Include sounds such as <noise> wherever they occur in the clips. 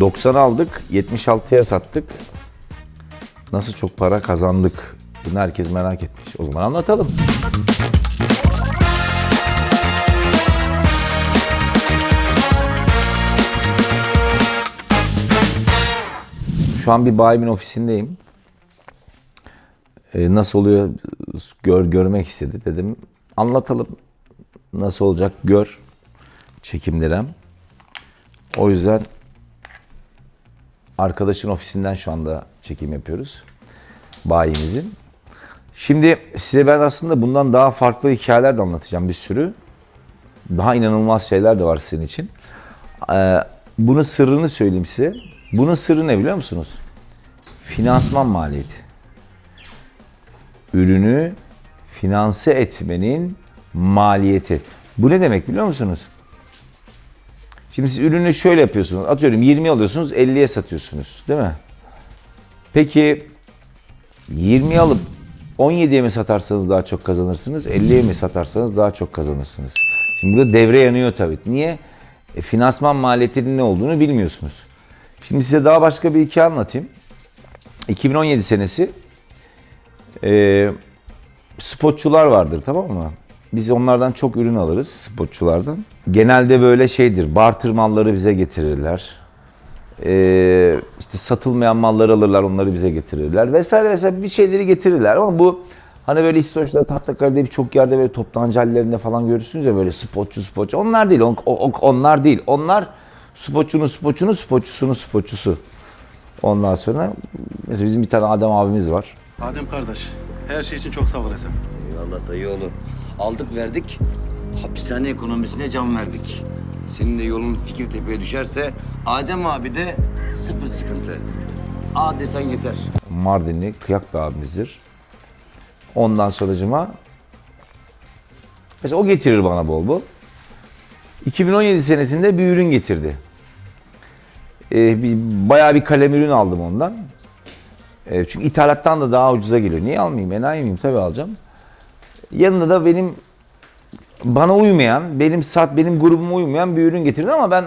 90 aldık, 76'ya sattık. Nasıl çok para kazandık? Bunu herkes merak etmiş. O zaman anlatalım. Şu an bir bayimin ofisindeyim. Ee, nasıl oluyor gör görmek istedi dedim. Anlatalım. Nasıl olacak gör. Çekimlerem. O yüzden arkadaşın ofisinden şu anda çekim yapıyoruz. Bayimizin. Şimdi size ben aslında bundan daha farklı hikayeler de anlatacağım bir sürü. Daha inanılmaz şeyler de var sizin için. Ee, bunun sırrını söyleyeyim size. Bunun sırrı ne biliyor musunuz? Finansman maliyeti. Ürünü finanse etmenin maliyeti. Bu ne demek biliyor musunuz? Şimdi siz ürünü şöyle yapıyorsunuz. Atıyorum 20 alıyorsunuz 50'ye satıyorsunuz değil mi? Peki 20 alıp 17'ye mi satarsanız daha çok kazanırsınız? 50'ye mi satarsanız daha çok kazanırsınız? Şimdi burada devre yanıyor tabii. Niye? E, finansman maliyetinin ne olduğunu bilmiyorsunuz. Şimdi size daha başka bir hikaye anlatayım. 2017 senesi e, spotçular vardır tamam mı? Biz onlardan çok ürün alırız spotçulardan. Genelde böyle şeydir, barter malları bize getirirler. Ee, işte satılmayan malları alırlar, onları bize getirirler vesaire vesaire bir şeyleri getirirler ama bu hani böyle İstoç'ta Tahtakale'de birçok yerde böyle toptancı hallerinde falan görürsünüz ya böyle spotçu spotçu. Onlar değil, on, o- o- onlar değil. Onlar spotçunun spotçunun spotçusunun spotçusu. Ondan sonra mesela bizim bir tane Adem abimiz var. Adem kardeş, her şey için çok sağ olasın. Eyvallah dayıoğlu. Aldık verdik. Hapishane ekonomisine can verdik. Senin de yolun Fikirtepe'ye düşerse Adem abi de sıfır sıkıntı. A desen yeter. Mardinli kıyak bir abimizdir. Ondan sonracıma mesela o getirir bana bol bol. 2017 senesinde bir ürün getirdi. Ee, bir, bayağı bir kalem ürün aldım ondan. Ee, çünkü ithalattan da daha ucuza geliyor. Niye almayayım? Enayi miyim? Tabii alacağım. Yanında da benim bana uymayan, benim sat, benim grubuma uymayan bir ürün getirdi ama ben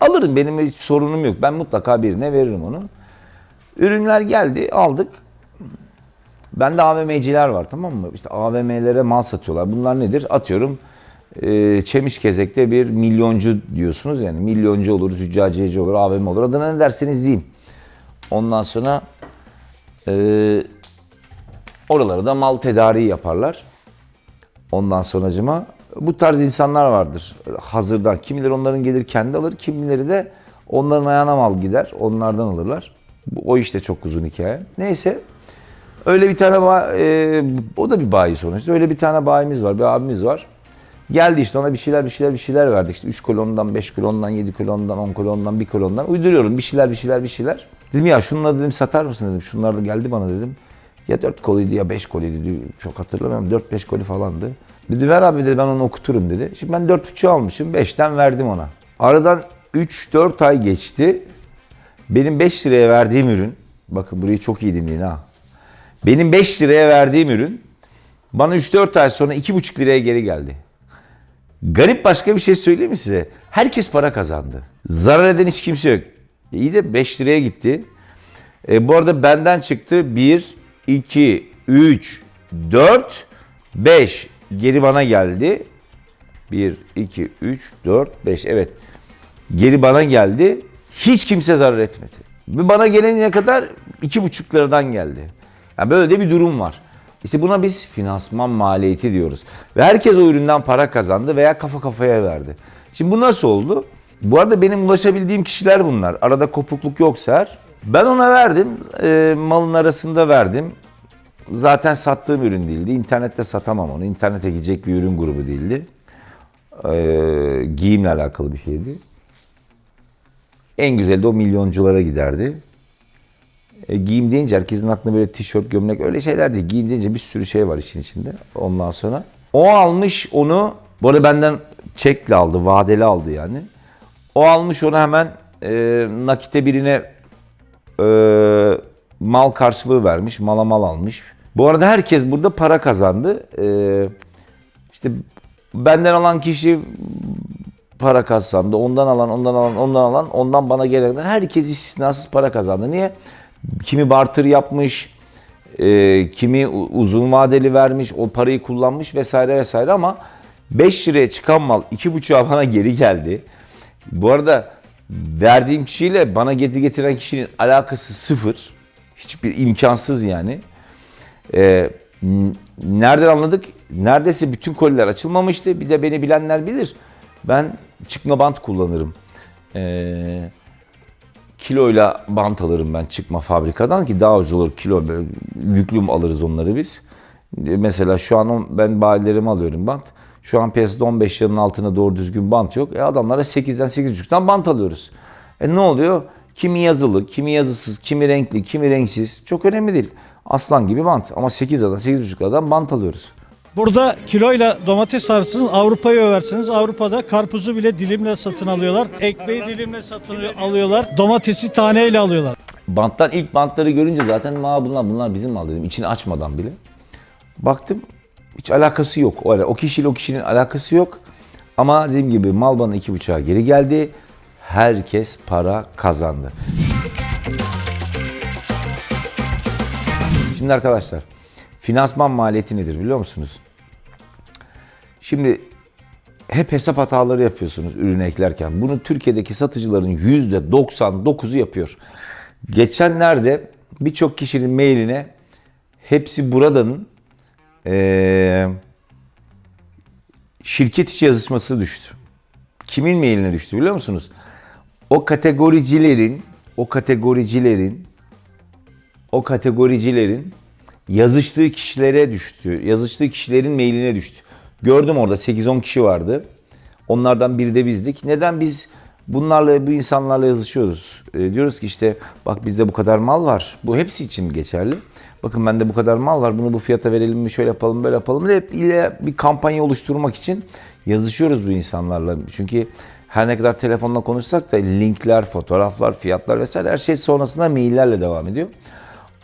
alırım. Benim hiç sorunum yok. Ben mutlaka birine veririm onu. Ürünler geldi, aldık. Bende AVM'ciler var tamam mı? İşte AVM'lere mal satıyorlar. Bunlar nedir? Atıyorum e, Çemişkezek'te bir milyoncu diyorsunuz yani. Milyoncu olur, züccaciyeci olur, AVM olur. Adına ne derseniz deyin. Ondan sonra e, oralara da mal tedariği yaparlar. Ondan sonracıma bu tarz insanlar vardır hazırdan. Kimileri onların gelir kendi alır, kimileri de onların ayağına mal gider, onlardan alırlar. O işte çok uzun hikaye. Neyse öyle bir tane e, o da bir bayi sonuçta. Öyle bir tane bayimiz var, bir abimiz var. Geldi işte ona bir şeyler bir şeyler bir şeyler verdik. İşte 3 kolondan, 5 kolondan, 7 kolondan, 10 kolondan, 1 kolondan uyduruyorum. Bir şeyler bir şeyler bir şeyler. Dedim ya şunları dedim satar mısın dedim. Şunlar da geldi bana dedim. Ya 4 koliydi ya 5 koliydi. Çok hatırlamıyorum. 4-5 koli falandı. Dedi ver abi dedi ben onu okuturum dedi. Şimdi ben 4.5'ü almışım. 5'ten verdim ona. Aradan 3-4 ay geçti. Benim 5 liraya verdiğim ürün. Bakın burayı çok iyi dinleyin ha. Benim 5 liraya verdiğim ürün bana 3-4 ay sonra 2,5 liraya geri geldi. Garip başka bir şey söyleyeyim mi size? Herkes para kazandı. Zarar eden hiç kimse yok. İyi de 5 liraya gitti. E, bu arada benden çıktı 1, 2, 3, 4, 5. Geri bana geldi. 1, 2, 3, 4, 5. Evet. Geri bana geldi. Hiç kimse zarar etmedi. Bana gelene kadar 2,5 liradan geldi. Yani böyle de bir durum var. İşte buna biz finansman maliyeti diyoruz. Ve herkes o üründen para kazandı veya kafa kafaya verdi. Şimdi bu nasıl oldu? Bu arada benim ulaşabildiğim kişiler bunlar. Arada kopukluk yoksa eğer. Ben ona verdim. e, malın arasında verdim. Zaten sattığım ürün değildi. İnternette satamam onu. İnternete gidecek bir ürün grubu değildi. E, giyimle alakalı bir şeydi. En güzeli de o milyonculara giderdi. E, giyim deyince herkesin aklına böyle tişört, gömlek öyle şeyler değil. Giyim deyince bir sürü şey var işin içinde. Ondan sonra o almış onu, bu arada benden çekle aldı, vadeli aldı yani. O almış onu hemen e, nakite birine e, mal karşılığı vermiş, mala mal almış. Bu arada herkes burada para kazandı. E, işte benden alan kişi para kazandı. Ondan alan, ondan alan, ondan alan, ondan bana gelenler herkes istisnasız para kazandı. Niye? Kimi barter yapmış, e, kimi uzun vadeli vermiş, o parayı kullanmış vesaire vesaire ama 5 liraya çıkan mal 2,5'a bana geri geldi. Bu arada verdiğim kişiyle bana geti getiren kişinin alakası sıfır. Hiçbir imkansız yani. Ee, nereden anladık? Neredeyse bütün koliler açılmamıştı. Bir de beni bilenler bilir. Ben çıkma bant kullanırım. Ee, kiloyla bant alırım ben çıkma fabrikadan ki daha ucuz olur. Kilo böyle yüklü alırız onları biz. Ee, Mesela şu an ben bayilerime alıyorum bant. Şu an piyasada 15 liranın altına doğru düzgün bant yok. E adamlara 8'den 8,5'tan bant alıyoruz. E ne oluyor? Kimi yazılı, kimi yazısız, kimi renkli, kimi renksiz. Çok önemli değil. Aslan gibi bant. Ama 8 liradan 8,5 liradan bant alıyoruz. Burada kiloyla domates sarsınız Avrupa'yı översiniz. Avrupa'da karpuzu bile dilimle satın alıyorlar. Ekmeği dilimle satın alıyorlar. Domatesi taneyle alıyorlar. Banttan ilk bantları görünce zaten Aa, bunlar bunlar bizim mal dedim. İçini açmadan bile. Baktım hiç alakası yok. O, o kişiyle o kişinin alakası yok. Ama dediğim gibi mal bana iki buçuğa geri geldi. Herkes para kazandı. Şimdi arkadaşlar finansman maliyeti nedir biliyor musunuz? Şimdi hep hesap hataları yapıyorsunuz ürünü eklerken. Bunu Türkiye'deki satıcıların yüzde 99'u yapıyor. Geçenlerde birçok kişinin mailine hepsi buradanın eee, şirket içi yazışması düştü. Kimin mailine düştü biliyor musunuz? O kategoricilerin, o kategoricilerin, o kategoricilerin yazıştığı kişilere düştü. Yazıştığı kişilerin mailine düştü. Gördüm orada 8-10 kişi vardı. Onlardan biri de bizdik. Neden biz bunlarla, bu insanlarla yazışıyoruz? Ee, diyoruz ki işte bak bizde bu kadar mal var. Bu hepsi için geçerli. Bakın bende bu kadar mal var. Bunu bu fiyata verelim mi? Şöyle yapalım, böyle yapalım. Hep ile bir kampanya oluşturmak için yazışıyoruz bu insanlarla. Çünkü her ne kadar telefonla konuşsak da linkler, fotoğraflar, fiyatlar vesaire her şey sonrasında maillerle devam ediyor.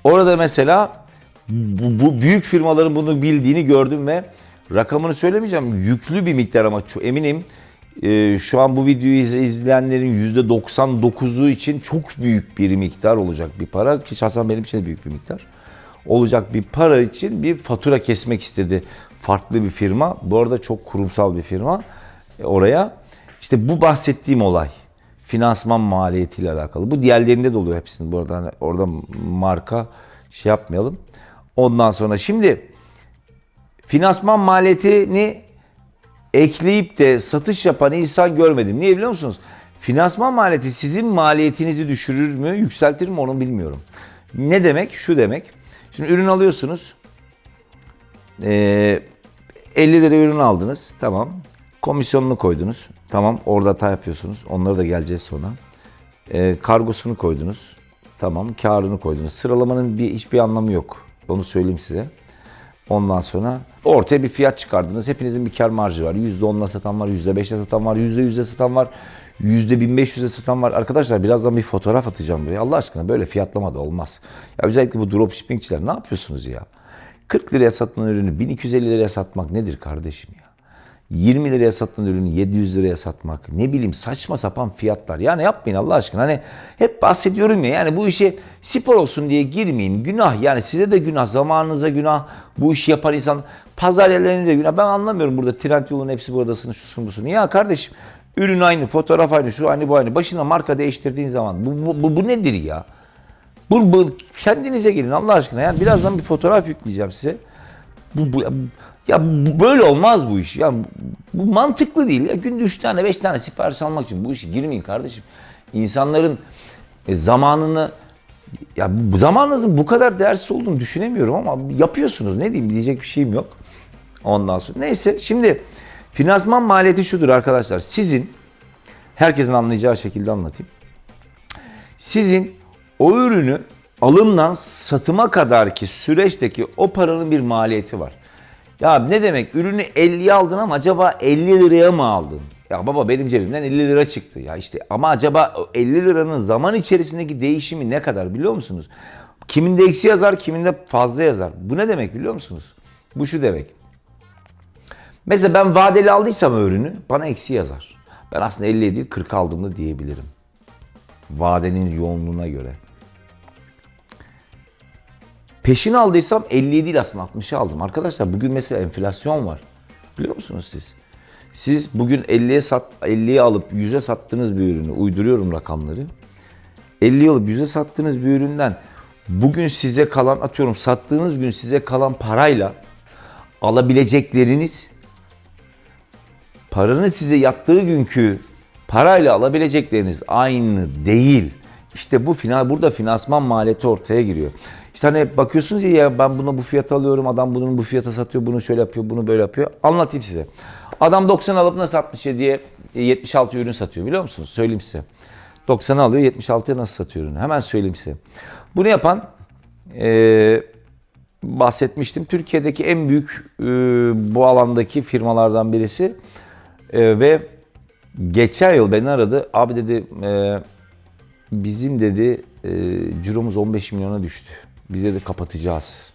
Orada mesela bu, bu büyük firmaların bunu bildiğini gördüm ve rakamını söylemeyeceğim. Yüklü bir miktar ama eminim e, şu an bu videoyu iz- izleyenlerin %99'u için çok büyük bir miktar olacak bir para. Ki şahsen benim için de büyük bir miktar. Olacak bir para için bir fatura kesmek istedi. Farklı bir firma. Bu arada çok kurumsal bir firma. E, oraya. İşte bu bahsettiğim olay finansman maliyetiyle alakalı. Bu diğerlerinde de oluyor hepsinin. Bu arada hani orada marka şey yapmayalım. Ondan sonra şimdi finansman maliyetini ekleyip de satış yapan insan görmedim. Niye biliyor musunuz? Finansman maliyeti sizin maliyetinizi düşürür mü, yükseltir mi onu bilmiyorum. Ne demek? Şu demek. Şimdi ürün alıyorsunuz. Ee, 50 lira ürün aldınız. Tamam. Komisyonunu koydunuz. Tamam. Orada hata yapıyorsunuz. Onlara da geleceğiz sonra. Ee, kargosunu koydunuz. Tamam. Karını koydunuz. Sıralamanın bir hiçbir anlamı yok. Onu söyleyeyim size. Ondan sonra ortaya bir fiyat çıkardınız. Hepinizin bir kar marjı var. %10'la satan var, %5'le satan var, %100'le satan var, %1500'le satan var. Arkadaşlar birazdan bir fotoğraf atacağım buraya. Allah aşkına böyle fiyatlama da olmaz. Ya özellikle bu dropshippingçiler ne yapıyorsunuz ya? 40 liraya satılan ürünü 1250 liraya satmak nedir kardeşim ya? 20 liraya satılan ürünü 700 liraya satmak. Ne bileyim saçma sapan fiyatlar. Yani yapmayın Allah aşkına. Hani hep bahsediyorum ya yani bu işe spor olsun diye girmeyin. Günah yani size de günah, zamanınıza günah. Bu işi yapan insan pazar yerlerinde de günah. Ben anlamıyorum burada trend yolun hepsi buradasını şusun busunu. Ya kardeşim ürün aynı, fotoğraf aynı, şu aynı bu aynı. Başına marka değiştirdiğin zaman bu, bu, bu, nedir ya? Bu, bu, kendinize gelin Allah aşkına. Yani birazdan bir fotoğraf yükleyeceğim size. Bu, bu, ya bu, böyle olmaz bu iş. Ya bu, bu mantıklı değil. Ya günde 3 tane 5 tane sipariş almak için bu işe girmeyin kardeşim. İnsanların e, zamanını ya bu zamanınızın bu kadar değersiz olduğunu düşünemiyorum ama yapıyorsunuz. Ne diyeyim diyecek bir şeyim yok. Ondan sonra neyse şimdi finansman maliyeti şudur arkadaşlar. Sizin herkesin anlayacağı şekilde anlatayım. Sizin o ürünü alımdan satıma kadarki süreçteki o paranın bir maliyeti var. Ya ne demek ürünü 50'ye aldın ama acaba 50 liraya mı aldın? Ya baba benim cebimden 50 lira çıktı. Ya işte ama acaba o 50 liranın zaman içerisindeki değişimi ne kadar biliyor musunuz? Kiminde eksi yazar, kiminde fazla yazar. Bu ne demek biliyor musunuz? Bu şu demek. Mesela ben vadeli aldıysam ürünü bana eksi yazar. Ben aslında 50'ye değil 40 aldım da diyebilirim. Vadenin yoğunluğuna göre. Peşin aldıysam 50'ye değil aslında 60'a aldım. Arkadaşlar bugün mesela enflasyon var. Biliyor musunuz siz? Siz bugün 50'ye sat 50'ye alıp 100'e sattığınız bir ürünü uyduruyorum rakamları. 50 alıp 100'e sattığınız bir üründen bugün size kalan atıyorum sattığınız gün size kalan parayla alabilecekleriniz paranın size yattığı günkü parayla alabilecekleriniz aynı değil. İşte bu final burada finansman maliyeti ortaya giriyor. İşte hani bakıyorsunuz ya, ben buna bu fiyata alıyorum, adam bunun bu fiyata satıyor, bunu şöyle yapıyor, bunu böyle yapıyor. Anlatayım size. Adam 90 alıp nasıl 67 diye 76 ürün satıyor biliyor musunuz? Söyleyeyim size. 90'ı alıyor, 76'ya nasıl satıyor ürünü? Hemen söyleyeyim size. Bunu yapan eee bahsetmiştim. Türkiye'deki en büyük e, bu alandaki firmalardan birisi E, ve geçen yıl beni aradı. Abi dedi e, bizim dedi e, ciromuz 15 milyona düştü. Biz de kapatacağız.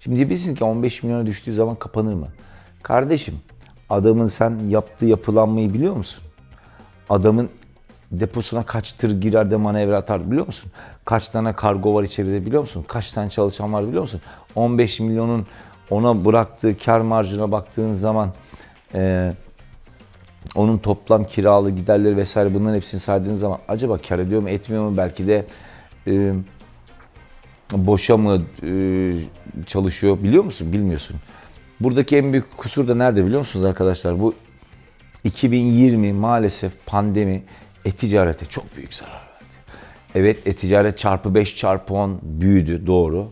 Şimdi diyebilirsin ki 15 milyona düştüğü zaman kapanır mı? Kardeşim adamın sen yaptığı yapılanmayı biliyor musun? Adamın deposuna kaç tır girer de manevra atar biliyor musun? Kaç tane kargo var içeride biliyor musun? Kaç tane çalışan var biliyor musun? 15 milyonun ona bıraktığı kar marjına baktığın zaman e, onun toplam kiralı giderleri vesaire bunların hepsini saydığın zaman acaba kar ediyor mu etmiyor mu belki de e, boşa mı e, çalışıyor biliyor musun bilmiyorsun. Buradaki en büyük kusur da nerede biliyor musunuz arkadaşlar? Bu 2020 maalesef pandemi e-ticarete çok büyük zarar verdi. Evet e-ticaret çarpı 5 çarpı 10 büyüdü doğru.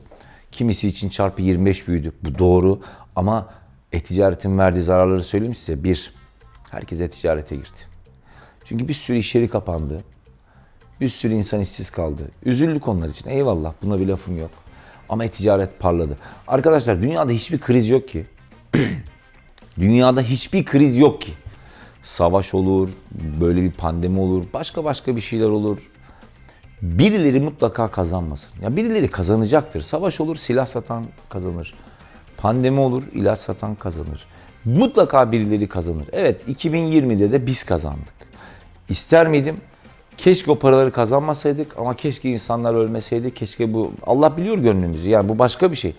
Kimisi için çarpı 25 büyüdü bu doğru. Ama e-ticaretin verdiği zararları söyleyeyim size. Bir, herkes e-ticarete girdi. Çünkü bir sürü iş yeri kapandı. Bir sürü insan işsiz kaldı. Üzüldük onlar için. Eyvallah buna bir lafım yok. Ama e-ticaret parladı. Arkadaşlar dünyada hiçbir kriz yok ki. <clears throat> Dünyada hiçbir kriz yok ki. Savaş olur, böyle bir pandemi olur, başka başka bir şeyler olur. Birileri mutlaka kazanmasın. Ya birileri kazanacaktır. Savaş olur, silah satan kazanır. Pandemi olur, ilaç satan kazanır. Mutlaka birileri kazanır. Evet 2020'de de biz kazandık. İster miydim? Keşke o paraları kazanmasaydık ama keşke insanlar ölmeseydi. Keşke bu Allah biliyor gönlümüzü. Yani bu başka bir şey.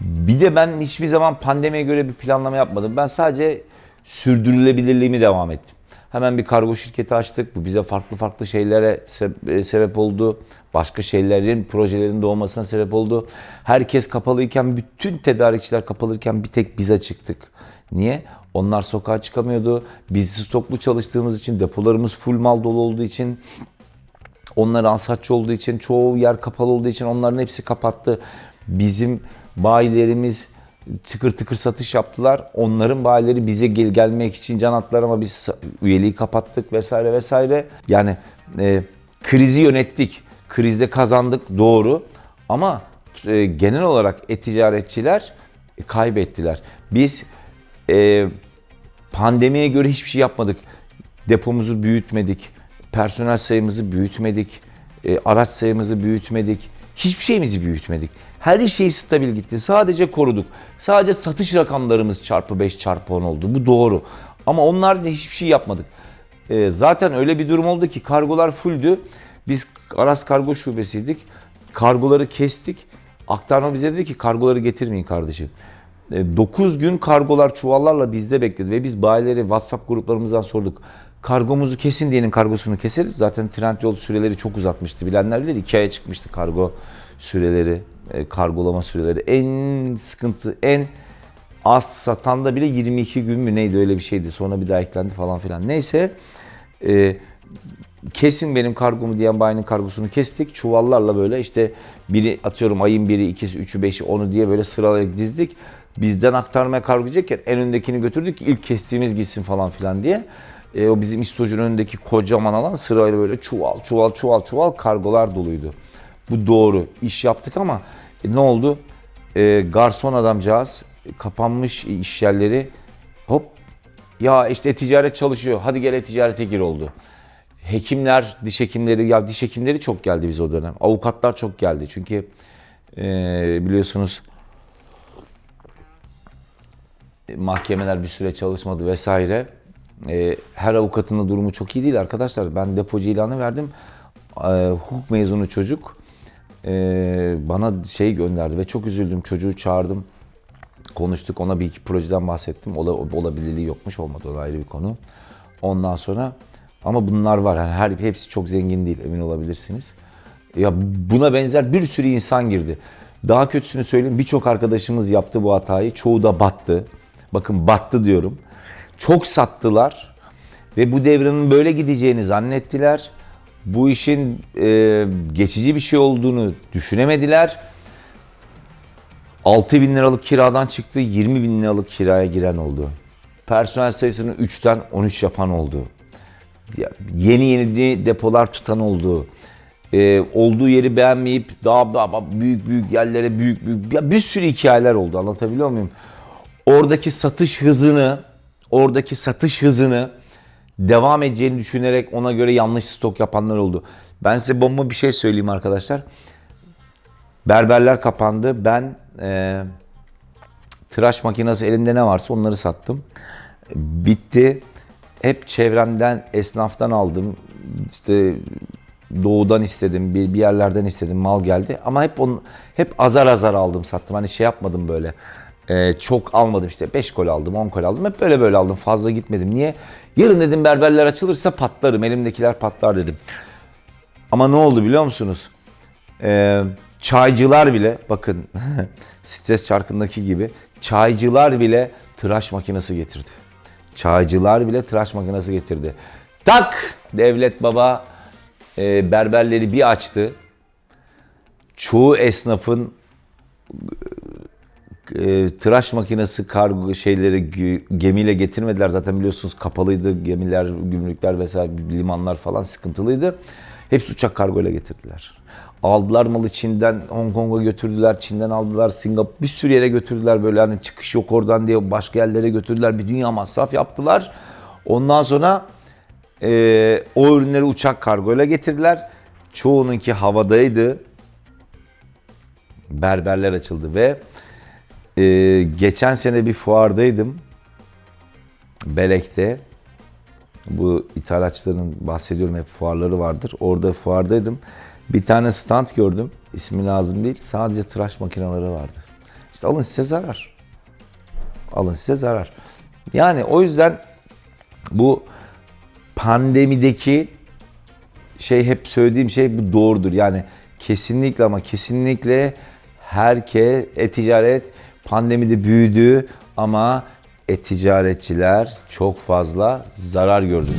Bir de ben hiçbir zaman pandemiye göre bir planlama yapmadım. Ben sadece sürdürülebilirliğimi devam ettim. Hemen bir kargo şirketi açtık. Bu bize farklı farklı şeylere e, sebep oldu. Başka şeylerin, projelerin doğmasına sebep oldu. Herkes kapalıyken, bütün tedarikçiler kapalıyken bir tek biz açıktık. Niye? Onlar sokağa çıkamıyordu. Biz stoklu çalıştığımız için, depolarımız full mal dolu olduğu için, onlar alsatçı olduğu için, çoğu yer kapalı olduğu için onların hepsi kapattı. Bizim bayilerimiz tıkır tıkır satış yaptılar. Onların bayileri bize gel gelmek için can attılar ama biz üyeliği kapattık vesaire vesaire. Yani e, krizi yönettik. Krizde kazandık doğru. Ama e, genel olarak e-ticaretçiler e, kaybettiler. Biz e, pandemiye göre hiçbir şey yapmadık. Depomuzu büyütmedik. Personel sayımızı büyütmedik. e, araç sayımızı büyütmedik. Hiçbir şeyimizi büyütmedik. Her şey stabil gitti. Sadece koruduk. Sadece satış rakamlarımız çarpı 5 çarpı 10 oldu. Bu doğru. Ama onlar da hiçbir şey yapmadık. E, zaten öyle bir durum oldu ki kargolar fulldü. Biz Aras Kargo Şubesiydik. Kargoları kestik. Aktarma bize dedi ki kargoları getirmeyin kardeşim. 9 gün kargolar çuvallarla bizde bekledi ve biz bayileri WhatsApp gruplarımızdan sorduk. Kargomuzu kesin diyenin kargosunu keseriz. Zaten Trendyol süreleri çok uzatmıştı. Bilenler bilir 2 aya çıkmıştı kargo süreleri, e, kargolama süreleri. En sıkıntı, en az satan da bile 22 gün mü neydi öyle bir şeydi. Sonra bir daha eklendi falan filan. Neyse e, kesin benim kargomu diyen bayinin kargosunu kestik. Çuvallarla böyle işte biri atıyorum ayın biri, ikisi, üçü, beşi, onu diye böyle sıralayarak dizdik. Bizden aktarmaya gidecekken en öndekini götürdük ki ilk kestiğimiz gitsin falan filan diye. E, o bizim istocun önündeki kocaman alan sırayla böyle çuval çuval çuval çuval kargolar doluydu. Bu doğru. İş yaptık ama e, ne oldu? E, garson adamcağız e, kapanmış iş yerleri hop ya işte e-ticaret çalışıyor. Hadi gel e-ticarete gir oldu. Hekimler, diş hekimleri, ya diş hekimleri çok geldi biz o dönem. Avukatlar çok geldi. Çünkü e, biliyorsunuz mahkemeler bir süre çalışmadı vesaire. E, her avukatın da durumu çok iyi değil arkadaşlar. Ben depocu ilanı verdim. E, hukuk mezunu çocuk e, bana şey gönderdi ve çok üzüldüm. Çocuğu çağırdım. Konuştuk. Ona bir iki projeden bahsettim. Ola, olabilirliği yokmuş. Olmadı. O ayrı bir konu. Ondan sonra ama bunlar var. Yani her hepsi çok zengin değil. Emin olabilirsiniz. Ya buna benzer bir sürü insan girdi. Daha kötüsünü söyleyeyim. Birçok arkadaşımız yaptı bu hatayı. Çoğu da battı. Bakın battı diyorum. Çok sattılar. Ve bu devrenin böyle gideceğini zannettiler. Bu işin e, geçici bir şey olduğunu düşünemediler. 6 bin liralık kiradan çıktı, 20 bin liralık kiraya giren oldu. Personel sayısını 3'ten 13 yapan oldu. Yeni yeni depolar tutan oldu. Ee, olduğu yeri beğenmeyip daha, daha büyük büyük yerlere büyük büyük ya bir sürü hikayeler oldu anlatabiliyor muyum? Oradaki satış hızını, oradaki satış hızını devam edeceğini düşünerek ona göre yanlış stok yapanlar oldu. Ben size bomba bir şey söyleyeyim arkadaşlar. Berberler kapandı. Ben e, tıraş makinesi elimde ne varsa onları sattım. Bitti. Hep çevremden, esnaftan aldım. İşte doğudan istedim, bir, bir yerlerden istedim, mal geldi. Ama hep on, hep azar azar aldım, sattım. Hani şey yapmadım böyle. E, çok almadım işte 5 kol aldım, 10 kol aldım. Hep böyle böyle aldım. Fazla gitmedim. Niye? Yarın dedim berberler açılırsa patlarım. Elimdekiler patlar dedim. Ama ne oldu biliyor musunuz? Ee, çaycılar bile bakın <laughs> stres çarkındaki gibi çaycılar bile tıraş makinesi getirdi. Çaycılar bile tıraş makinesi getirdi. Tak devlet baba e, berberleri bir açtı. Çoğu esnafın e, tıraş makinesi kargo şeyleri gemiyle getirmediler zaten biliyorsunuz kapalıydı gemiler gümrükler vesaire limanlar falan sıkıntılıydı. Hepsi uçak kargoyla getirdiler. Aldılar malı Çin'den Hong Kong'a götürdüler. Çin'den aldılar Singapur bir sürü yere götürdüler böyle hani çıkış yok oradan diye başka yerlere götürdüler. Bir dünya masraf yaptılar. Ondan sonra e, o ürünleri uçak kargoyla getirdiler. Çoğununki havadaydı. Berberler açıldı ve ee, geçen sene bir fuardaydım. Belek'te. Bu ithalatçıların bahsediyorum hep fuarları vardır. Orada fuardaydım. Bir tane stand gördüm. İsmi lazım değil. Sadece tıraş makineleri vardı. İşte alın size zarar. Alın size zarar. Yani o yüzden bu pandemideki şey hep söylediğim şey bu doğrudur. Yani kesinlikle ama kesinlikle herkes e-ticaret pandemide büyüdü ama e-ticaretçiler çok fazla zarar gördü.